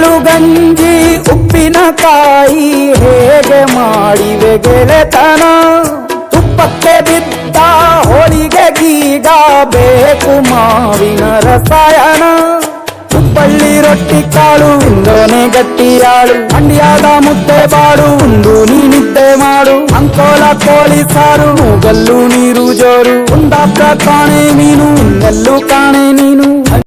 ಕುಚ್ಚಳು ಗಂಜಿ ಉಪ್ಪಿನಕಾಯಿ ಹೇಗೆ ಮಾಡಿವೆ ಗೆಳೆತನ? ತುಪ್ಪಕ್ಕೆ ಬಿದ್ದ ಹೋಳಿಗೆ ಗೀಗ ಬೇಕು ಮಾವಿನ ರಸಾಯನ. ತುಪ್ಪಳ್ಳಿ ರೊಟ್ಟಿ ಕಾಳು ಇಂದೋನೆ ಗಟ್ಟಿಯಾಳು ಮಂಡ್ಯದ ಮುದ್ದೆ ಬಾಡು ಉಂಡು ನೀನಿದ್ದೆ ಮಾಡು. ಅಂಕೋಲ ಕೋಳಿ ಸಾರು ಮೂಗಲ್ಲು ನೀರು ಜೋರು. ಉಂಡಾಪ್ರ ಕಾಣೆ ನೀನು ಇನ್ನೆಲ್ಲೂ ಕಾಣೆ ನೀನು